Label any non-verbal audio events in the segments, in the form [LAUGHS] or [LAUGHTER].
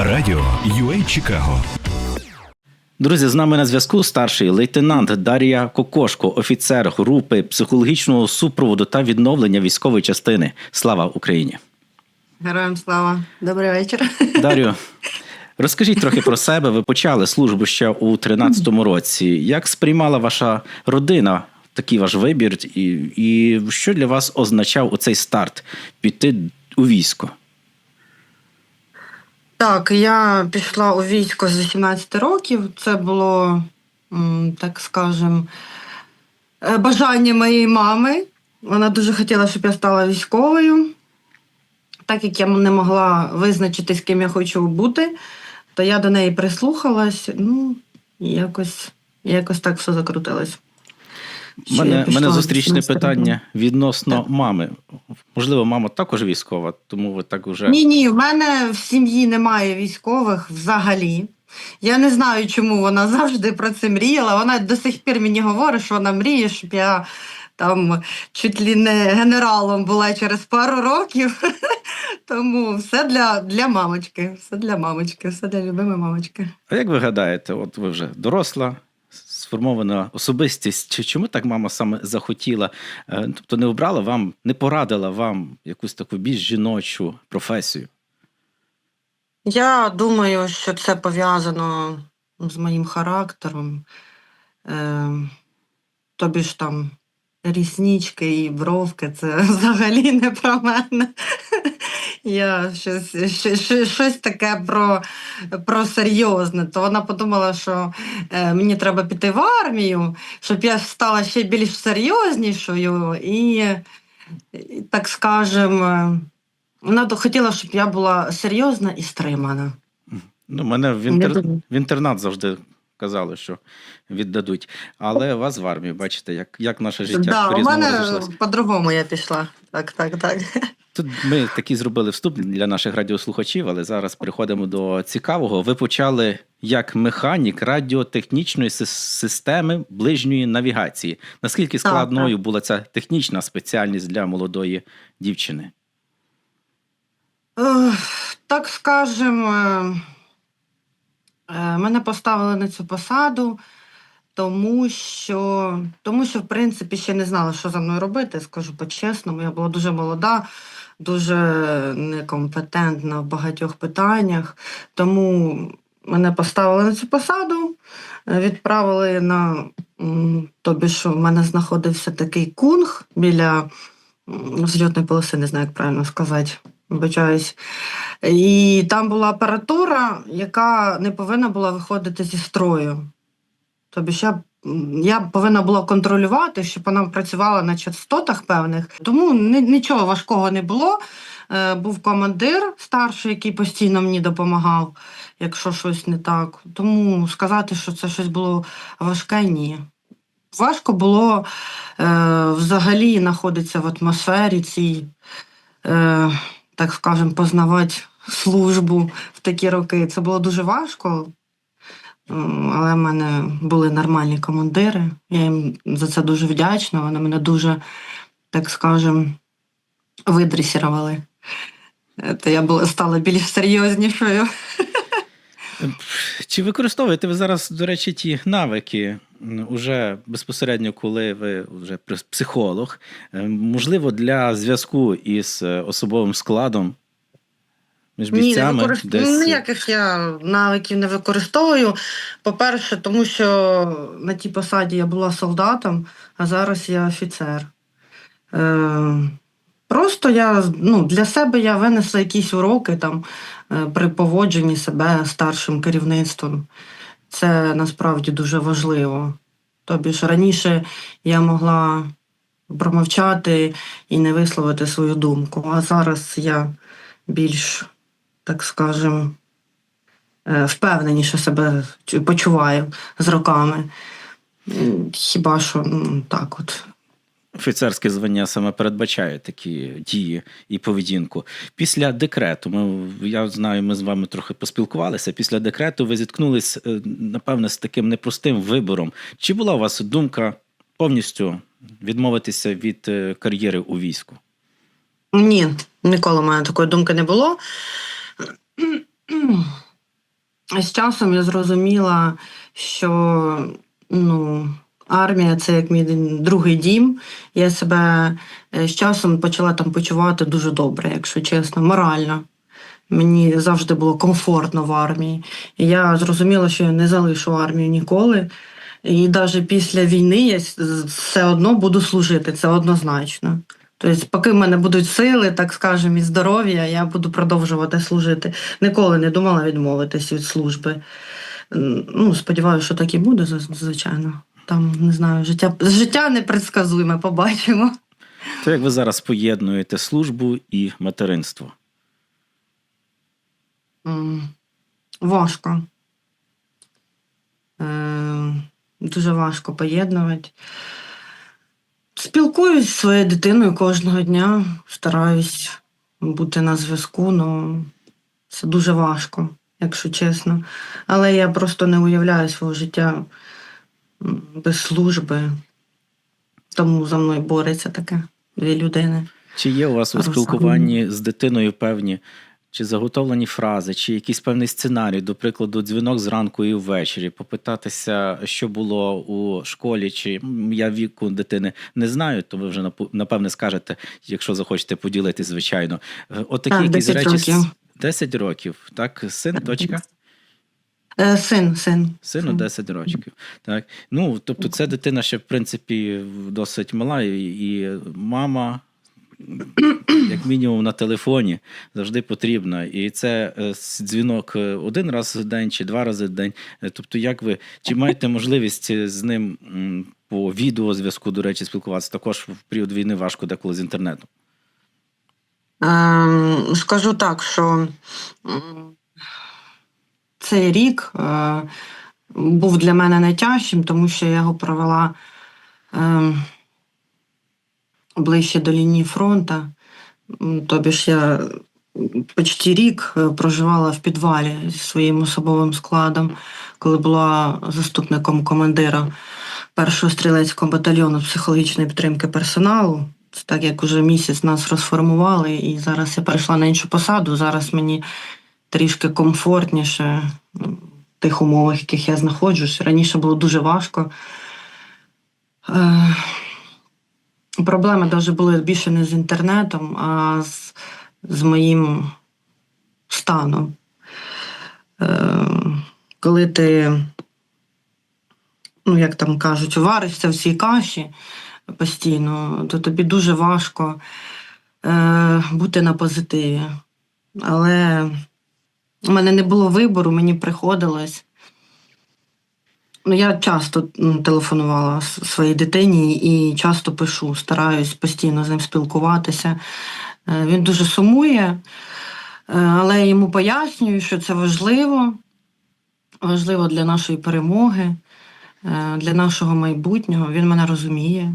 Радіо UA Чикаго. Друзі, з нами на зв'язку старший лейтенант Дар'я Кокошко, офіцер групи психологічного супроводу та відновлення військової частини. Слава Україні! Героям слава. Добрий вечір. Дар'ю, [LAUGHS] розкажіть трохи про себе. Ви почали службу ще у 13-му році. Як сприймала ваша родина такий ваш вибір, і, і що для вас означав оцей старт піти у військо? Так, я пішла у військо з 18 років. Це було, так скажем, е, бажання моєї мами. Вона дуже хотіла, щоб я стала військовою. Так як я не могла визначити, з ким я хочу бути, то я до неї прислухалась. Ну, якось, якось так все закрутилось. У мене, мене зустрічне 18 питання відносно Так. мами. Можливо, мама також військова, тому ви так вже. Ні, ні, в мене в сім'ї немає військових взагалі. Я не знаю, чому вона завжди про це мріяла. Вона до сих пір мені говорить, що вона мріє, щоб я там чуть ли не генералом була через пару років. [LAUGHS] Тому все для, для мамочки, все для мамочки, все для любимої мамочки. А як ви гадаєте, от ви вже доросла, сформована особистість, чому так мама саме захотіла? Е, Тобто не обрала вам, не порадила вам якусь таку більш жіночу професію? Я думаю, що це пов'язано з моїм характером. Е, тобі ж там ріснички і бровки це [LAUGHS] взагалі не про мене. Я щось, щ- щ- щось таке про, про серйозне. То вона подумала, що е, мені треба піти в армію, щоб я стала ще більш серйознішою і, і так скажем, е, вона хотіла, щоб я була серйозна і стримана. Ну, мене в, інтер... в інтернат завжди казали, що віддадуть. Але вас в армію, бачите, як, як наше життя да, у мене по-другому я пішла. Так, так, так. Тут ми такий зробили вступ для наших радіослухачів, але зараз переходимо до цікавого. Ви почали як механік радіотехнічної системи ближньої навігації. Наскільки Так, складною була ця технічна спеціальність для молодої дівчини? Так скажем, е, е, мене поставили на цю посаду, тому що, тому що, в принципі, ще не знала, що за мною робити, скажу по-чесному. Я була дуже молода, дуже некомпетентна в багатьох питаннях. Тому мене поставили на цю посаду, відправили на тобі, що в мене знаходився такий кунг біля зльотної полоси, не знаю, як правильно сказати. Вибачаюсь. І там була апаратура, яка не повинна була виходити зі строю. Ж я, я повинна була контролювати, щоб вона працювала на частотах певних. Тому нічого важкого не було. Е, був командир старший, який постійно мені допомагав, якщо щось не так. Тому сказати, що це щось було важке, ні. Важко було е, взагалі знаходитися в атмосфері цій, е, так скажемо, познавати службу в такі роки. Це було дуже важко. Але в мене були нормальні командири. Я їм за це дуже вдячна. Вони мене дуже, так скажем, видресірували. Е, То я була стала більш серйознішою. Чи використовуєте ви зараз, до речі, ті навики уже безпосередньо, коли ви вже психолог, е, можливо, для зв'язку із е, особовим складом між Ні, не використ... десь, е, ніяких я навиків не використовую. По-перше, тому що на тій посаді я була солдатом, а зараз я офіцер. Е... Просто я ну, для себе я винесла якісь уроки там, е, при поводженні себе старшим керівництвом. Це насправді дуже важливо. Тобі ж раніше я могла промовчати і не висловити свою думку, а зараз я більш, так скажем, е, впевненіше себе почуваю з роками. Хіба що ну, так от. Офіцерське звання саме передбачає такі дії і поведінку. Після декрету, ми, я знаю, ми з вами трохи поспілкувалися. Після декрету ви зіткнулись, е, напевне, з таким непростим вибором. Чи була у вас думка повністю відмовитися від е, кар'єри у війську? Ні, ніколи в мене такої думки не було. З часом я зрозуміла, що ну, армія це як мій другий дім. Я себе е, з часом почала там почувати дуже добре, якщо чесно, морально. Мені завжди було комфортно в армії. І я зрозуміла, що я не залишу армію ніколи. І навіть після війни я все одно буду служити, це однозначно. Тобто, поки в мене будуть сили, так скажемо, і здоров'я, я буду продовжувати служити. Ніколи не думала відмовитись від служби. Ну, сподіваюся, що так і буде, звичайно. Там не знаю, життя, життя непредсказуєме, побачимо. То як ви зараз поєднуєте службу і материнство? Важко. Е, Дуже важко поєднувати. Спілкуюсь зі своєю дитиною кожного дня, стараюсь бути на зв'язку, але це дуже важко, якщо чесно. Але я просто не уявляю свого життя без служби. Тому за мною бореться таке дві людини. Чи є у вас у спілкуванні з дитиною певні чи заготовлені фрази, чи якийсь певний сценарій, до прикладу, дзвінок зранку і ввечері, попитатися, що було у школі, чи я віку дитини не знаю, то ви вже напевне скажете, якщо захочете поділитись, звичайно. Е, От такі Так, якісь речі. років. 10 років, так, син, дочка? Е, Син, син. Сину Син. 10 років. Так. Ну, тобто, це дитина ще, в принципі, досить мала, і мама, як мінімум, на телефоні завжди потрібна. І це е, дзвінок е, один раз в день чи два рази в день. Е, Тобто, як ви чи маєте можливість з ним по відеозв'язку, до речі, спілкуватися? Також в період війни важко деколи з інтернетом. Ем, Скажу так, що цей рік був для мене найтяжчим, тому що я його провела ем, ближче до лінії фронту. Тобі ж я почти рік е, проживала в підвалі зі своїм особовим складом, коли була заступником командира першого стрілецького батальйону психологічної підтримки персоналу. Це так як уже місяць нас розформували, і зараз я перейшла на іншу посаду. Зараз мені трішки комфортніше в тих умовах, в яких я знаходжусь. Раніше було дуже важко. Проблеми навіть були більше не з інтернетом, а з, з моїм станом. Е, коли ти, ну як там кажуть, варишся в цій каші постійно, то тобі дуже важко е, бути на позитиві. Але в мене не було вибору, мені приходилось. Ну, я часто телефонувала своїй дитині і часто пишу, стараюсь постійно з ним спілкуватися. Е, Він дуже сумує, е, але я йому пояснюю, що це важливо, важливо для нашої перемоги, е, для нашого майбутнього. Він мене розуміє,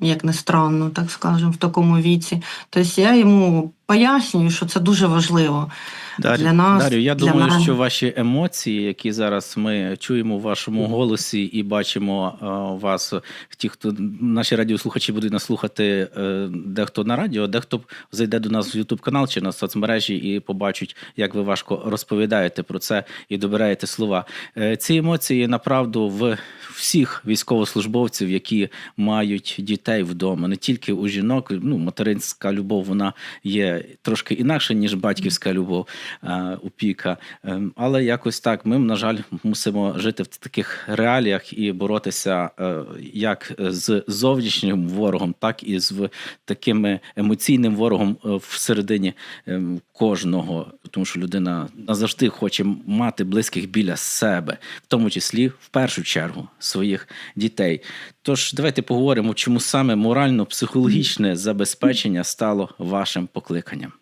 як не странно, так скажемо, в такому віці. Тобто я йому пояснюю, що це дуже важливо. Дар'ю, Для нас, Дар'ю, я для думаю, мене. що ваші емоції, які зараз ми чуємо в вашому голосі і бачимо е, вас, ті, хто наші радіослухачі будуть нас слухати е, дехто на радіо, дехто зайде до нас в Ютуб канал чи на соцмережі і побачить, як ви важко розповідаєте про це і добираєте слова. Е, Ці емоції направду в всіх військовослужбовців, які мають дітей вдома, не тільки у жінок. Ну, материнська любов вона є трошки інакша, ніж батьківська любов, е, опіка. Е, Але якось так ми, на жаль, мусимо жити в таких реаліях і боротися е, як з зовнішнім ворогом, так і з таким емоційним ворогом е, всередині е, кожного, тому що людина назавжди хоче мати близьких біля себе, в тому числі в першу чергу своїх дітей. Тож давайте поговоримо, чому саме морально-психологічне забезпечення стало вашим покликанням.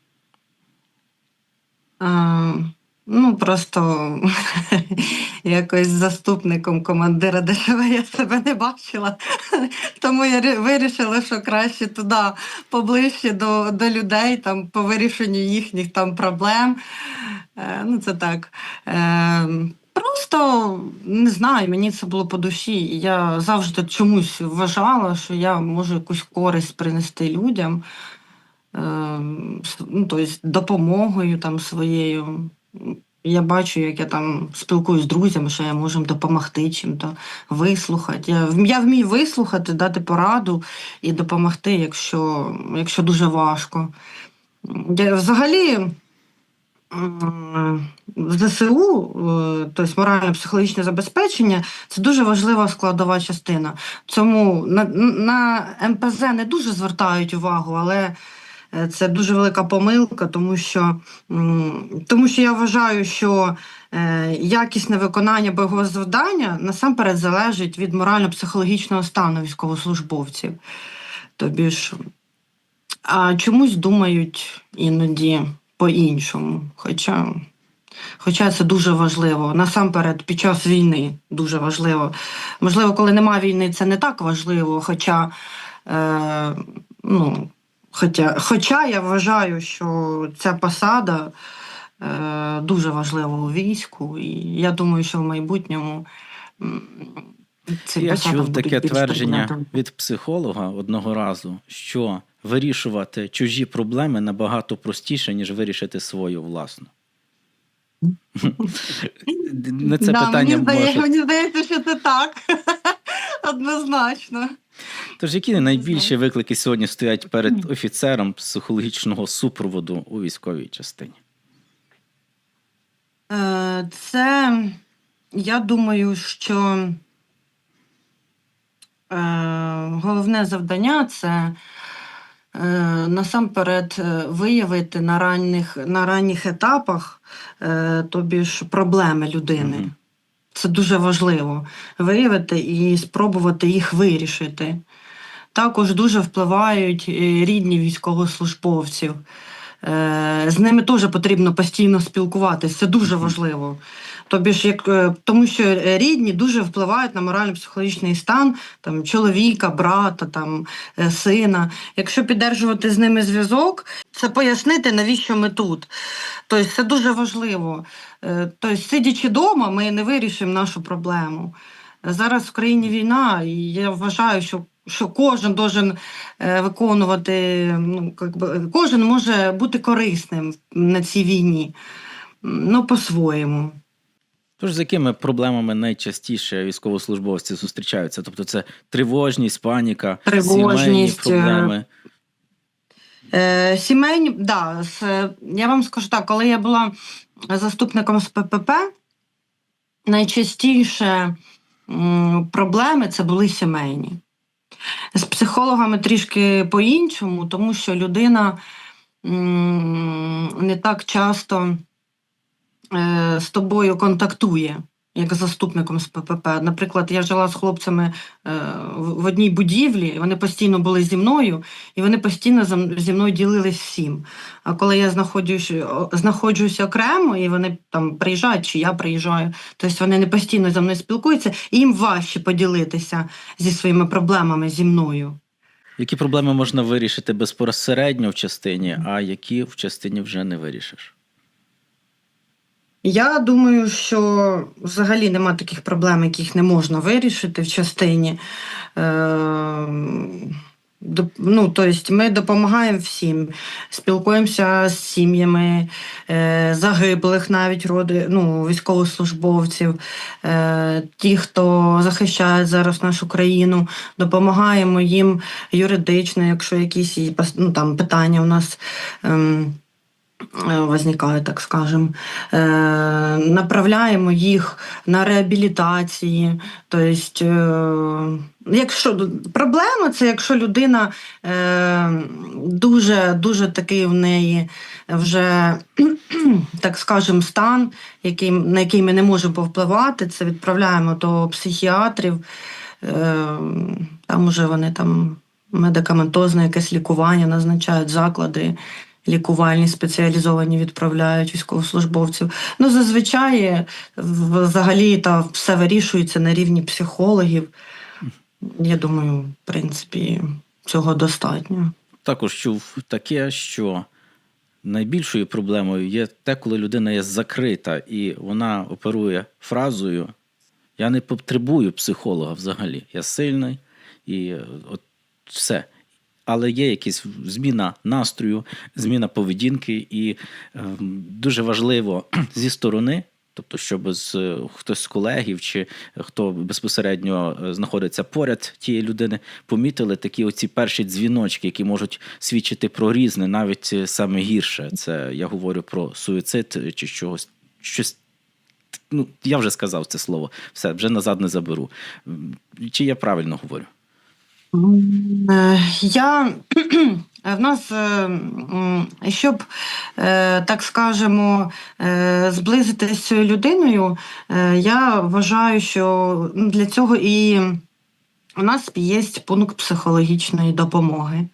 А, ну, просто [LAUGHS] якось заступником командира ДШВ я себе не бачила. [LAUGHS] Тому я вирішила, що краще туди поближче до, до людей, там, по вирішенню їхніх там проблем. Е, ну, це так. Е, Просто не знаю, мені це було по душі. Я завжди чомусь вважала, що я можу якусь користь принести людям е, ну, тобто допомогою там своєю. Я бачу, як я там спілкуюсь з друзями, що я можу допомогти чим-то, вислухати. Я, я вмію вислухати, дати пораду і допомогти, якщо, якщо дуже важко. Я, взагалі, ЗСУ, е, тобто морально-психологічне забезпечення, це дуже важлива складова частина. Цьому на, на МПЗ не дуже звертають увагу, але е, це дуже велика помилка, тому що, тому що я вважаю, що е, якісне виконання бойового завдання насамперед залежить від морально-психологічного стану військовослужбовців. Тобі ж, а чомусь думають іноді по-іншому. Хоча, хоча це дуже важливо. Насамперед, під час війни дуже важливо. Можливо, коли немає війни, це не так важливо. Хоча, е, ну, хоча, хоча я вважаю, що ця посада е, дуже важлива у війську, і я думаю, що в майбутньому. ці Я чув таке твердження від психолога одного разу, що вирішувати чужі проблеми набагато простіше, ніж вирішити свою власну. На це Да, питання мені, здається, може. мені здається, що це так. [LAUGHS] Однозначно. Тож, які найбільші виклики сьогодні стоять перед офіцером психологічного супроводу у військовій частині? Е, Це, я думаю, що е, головне завдання це насамперед е, виявити на ранніх, на ранніх етапах е, тобі ж проблеми людини. Мгм. Це дуже важливо виявити і спробувати їх вирішити. Також дуже впливають е, рідні військовослужбовців. Е, З ними теж потрібно постійно спілкуватися. Це дуже важливо. Тобі ж як е, тому, що е, рідні дуже впливають на морально-психологічний стан там чоловіка, брата, там е, сина. Якщо піддержувати з ними зв'язок, це пояснити, навіщо ми тут. Тобто це дуже важливо. Е, Тобто, сидячи вдома, ми не вирішимо нашу проблему. Зараз в країні війна, і я вважаю, що, що кожен должен е, виконувати, ну, как би, кожен може бути корисним на цій війні. Ну, по-своєму. Тож з якими проблемами найчастіше військовослужбовці зустрічаються? Тобто це тривожність, паніка, Тривожність, е, проблеми. Е, сімейні, да, з, я вам скажу так, коли я була заступником з ППП, найчастіше м, проблеми це були сімейні. З психологами трішки по-іншому, тому що людина м, не так часто е, з тобою контактує, як заступником з ППП. Наприклад, я жила з хлопцями е, в одній будівлі, вони постійно були зі мною, і вони постійно зі мною ділились всім. А коли я знаходжусь, знаходжусь окремо, і вони там приїжджають, чи я приїжджаю, тобто вони не постійно зі мною спілкуються, і їм важче поділитися зі своїми проблемами зі мною. Які проблеми можна вирішити безпосередньо в частині, а які в частині вже не вирішиш? Я думаю, що взагалі нема таких проблем, яких не можна вирішити в частині. Е, ну, тобто ми допомагаємо всім, спілкуємося з сім'ями е, загиблих, навіть роди, ну, військовослужбовців, е, ті, хто захищає зараз нашу країну, допомагаємо їм юридично, якщо якісь ну, там, питання у нас. Е, так скажем, е, направляємо їх на реабілітації. Тобто, е, якщо проблема, це якщо людина дуже, дуже такий в неї вже, [CLEARS THROAT] так скажем, стан, який, на який ми не можемо повпливати, це відправляємо до психіатрів. Там уже вони там медикаментозне якесь лікування назначають заклади лікувальні спеціалізовані відправляють військовослужбовців. Ну, зазвичай взагалі та все вирішується на рівні психологів. Я думаю, в принципі, цього достатньо. Також чув таке, що найбільшою проблемою є те, коли людина є закрита і вона оперує фразою Я не потребую психолога взагалі. Я сильний і е, от все. Але є якась зміна настрою, зміна поведінки, і ем, дуже важливо [CLEARS THROAT] зі сторони. Тобто, щоб з е, хтось з колегів чи хто безпосередньо е, знаходиться поряд тієї людини, помітили такі оці перші дзвіночки, які можуть свідчити про різне, навіть е, саме гірше. Це я говорю про суїцид чи чогось щось. Ну, я вже сказав це слово, все, вже назад не заберу. Чи я правильно говорю? Е, Я в нас, е, щоб, е, так скажемо, е, зблизитися з цією людиною, е, я вважаю, що для цього і у нас є пункт психологічної допомоги.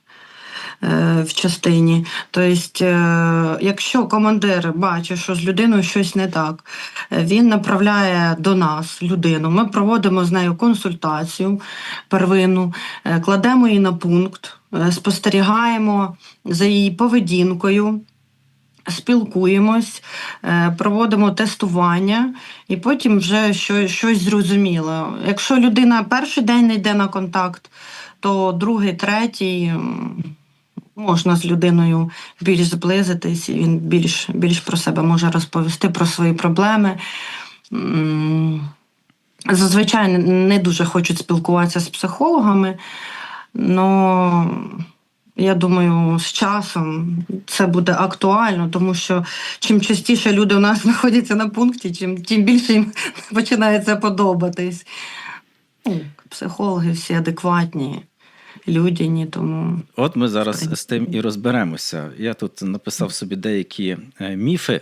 Е, В частині. Тобто, е, якщо командир бачить, що з людиною щось не так, е, він направляє до нас людину. Ми проводимо з нею консультацію первинну, кладемо її на пункт, спостерігаємо за її поведінкою. Спілкуємось, проводимо тестування, і потім вже щось, зрозуміло. Якщо людина перший день не йде на контакт, то другий, третій можна з людиною більш зблизитись, він більш, більш про себе може розповісти про свої проблеми. Зазвичай не- дуже хочуть спілкуватися з психологами, але я думаю, з часом це буде актуально, тому що чим частіше люди у нас [LAUGHS] знаходяться на пункті, чим, тим більше їм [LAUGHS] починає це подобатись. Ну, Психологи всі адекватні, людяні, тому От ми зараз з тим і розберемося. Я тут написав собі деякі е, міфи.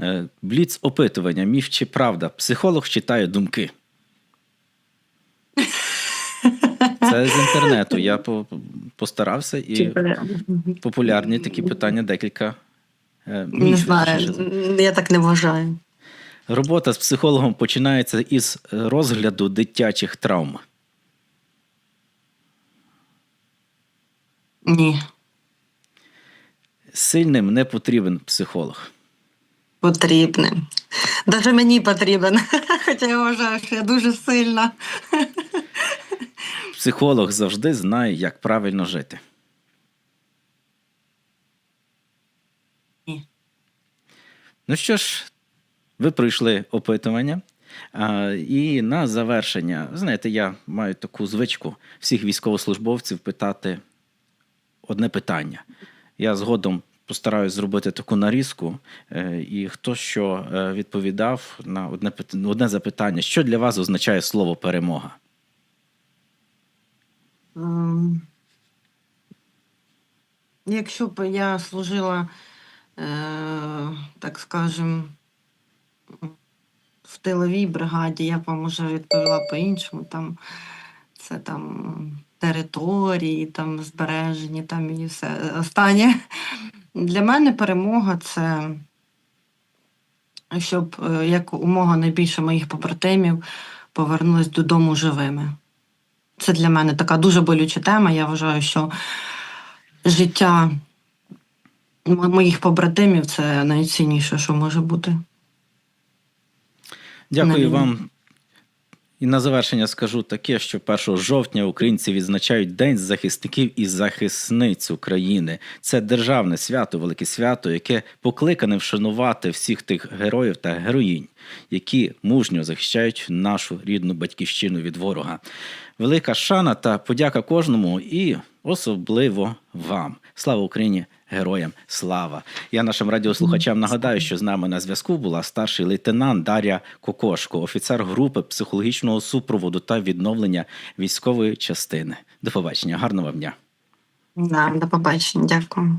Е, Бліц опитування, міф чи правда. Психолог читає думки. Це з інтернету. Я постарався і популярні такі питання декілька. е, не знаю, я так не вважаю. Робота з психологом починається із розгляду дитячих травм. Ні, Сильним не потрібен психолог. потрібним. Навіть мені потрібен. [LAUGHS] Хоча я вважаю, що я дуже сильна. [LAUGHS] Психолог завжди знає, як правильно жити. Ні. Ну що ж, ви пройшли опитування. А, і на завершення, знаєте, я маю таку звичку всіх військовослужбовців питати одне питання. Я згодом постараюсь зробити таку нарізку, е, і хто що е, відповідав на одне, одне запитання: що для вас означає слово перемога? Ем, Якщо б я служила, е, так скажем, в тиловій бригаді, я б вам уже відповіла по-іншому. Там це там території, там збережені, там і все останнє. Для мене перемога це щоб е, як умога найбільше моїх побратимів повернулись додому живими. Це для мене така дуже болюча тема. Я вважаю, що життя моїх побратимів це найцінніше, що може бути. Дякую Навіть. вам. І на завершення скажу таке, що 1 жовтня українці відзначають День захисників і захисниць України. Це державне свято, велике свято, яке покликане вшанувати всіх тих героїв та героїнь, які мужньо захищають нашу рідну батьківщину від ворога. Велика шана та подяка кожному і особливо вам. Слава Україні! Героям слава! Я нашим радіослухачам нагадаю, що з нами на зв'язку була старший лейтенант Дар'я Кокошко, офіцер групи психологічного супроводу та відновлення військової частини. До побачення, гарного вам дня! Да, до побачення, дякую.